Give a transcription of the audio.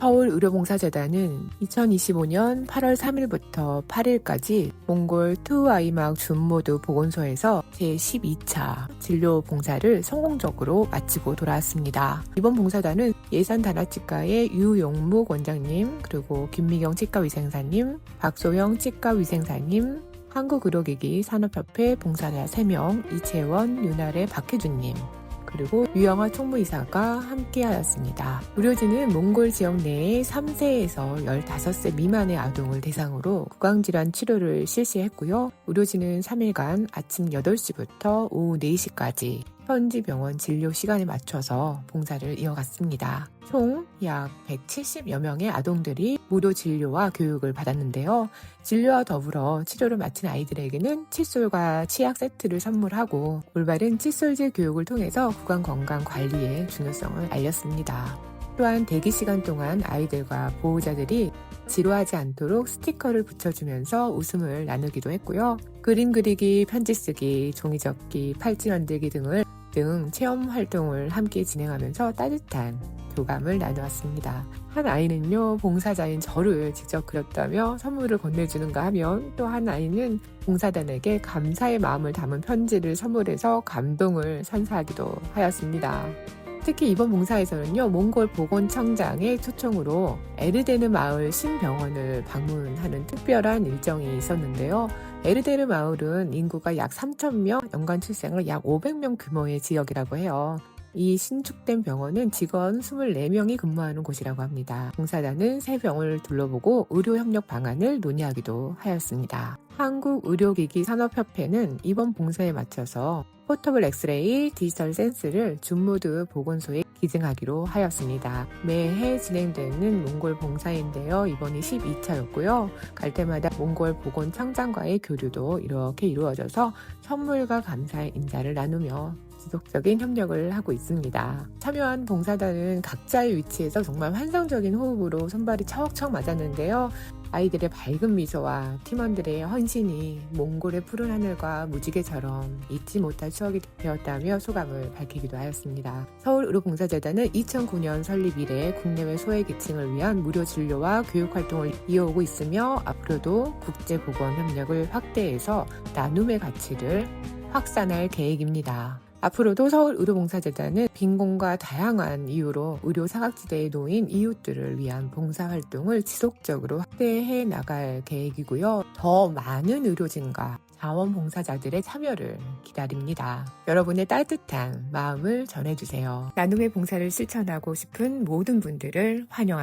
서울의료봉사재단은 2025년 8월 3일부터 8일까지 몽골 투아이막 준모두 보건소에서 제12차 진료 봉사를 성공적으로 마치고 돌아왔습니다. 이번 봉사단은 예산 단아치과의 유용묵 원장님, 그리고 김미경 치과위생사님, 박소영 치과위생사님, 한국의료기기 산업협회 봉사자 3명, 이채원, 윤아래, 박혜준님, 그리고 유영아 총무이사가 함께하였습니다. 의료진은 몽골 지역 내에 3세에서 15세 미만의 아동을 대상으로 구강질환 치료를 실시했고요. 의료진은 3일간 아침 8시부터 오후 4시까지 현지 병원 진료 시간에 맞춰서 봉사를 이어갔습니다. 총 약 170여 명의 아동들이 무료 진료와 교육을 받았는데요. 진료와 더불어 치료를 마친 아이들에게는 칫솔과 치약 세트를 선물하고 올바른 칫솔질 교육을 통해서 구강 건강 관리의 중요성을 알렸습니다. 또한 대기 시간 동안 아이들과 보호자들이 지루하지 않도록 스티커를 붙여주면서 웃음을 나누기도 했고요. 그림 그리기, 편지 쓰기, 종이 접기, 팔찌 만들기 등을 등 체험 활동을 함께 진행하면서 따뜻한 교감을 나누었습니다. 한 아이는요, 봉사자인 저를 직접 그렸다며 선물을 건네주는가 하면 또 한 아이는 봉사단에게 감사의 마음을 담은 편지를 선물해서 감동을 선사하기도 하였습니다. 특히 이번 봉사에서는요, 몽골 보건청장의 초청으로 에르데르 마을 신병원을 방문하는 특별한 일정이 있었는데요. 에르데르 마을은 인구가 약 3,000명, 연간 출생을 약 500명 규모의 지역이라고 해요. 이 신축된 병원은 직원 24명이 근무하는 곳이라고 합니다. 봉사단은 새 병원을 둘러보고 의료 협력 방안을 논의하기도 하였습니다. 한국의료기기 산업협회는 이번 봉사에 맞춰서 포터블 엑스레이 디지털 센스를 준모드 보건소에 기증하기로 하였습니다. 매해 진행되는 몽골 봉사인데요. 이번이 12차였고요. 갈 때마다 몽골 보건 청장과의 교류도 이렇게 이루어져서 선물과 감사의 인사를 나누며 지속적인 협력을 하고 있습니다. 참여한 봉사단은 각자의 위치에서 정말 환상적인 호흡으로 손발이 척척 맞았는데요. 아이들의 밝은 미소와 팀원들의 헌신이 몽골의 푸른 하늘과 무지개처럼 잊지 못할 추억이 되었다며 소감을 밝히기도 하였습니다. 서울 의료봉사재단은 2009년 설립 이래 국내외 소외계층을 위한 무료 진료와 교육 활동을 이어오고 있으며 앞으로도 국제보건 협력을 확대해서 나눔의 가치를 확산할 계획입니다. 앞으로도 서울 의료봉사재단은 빈곤과 다양한 이유로 의료 사각지대에 놓인 이웃들을 위한 봉사활동을 지속적으로 확대해 나갈 계획이고요. 더 많은 의료진과 자원봉사자들의 참여를 기다립니다. 여러분의 따뜻한 마음을 전해주세요. 나눔의 봉사를 실천하고 싶은 모든 분들을 환영합니다.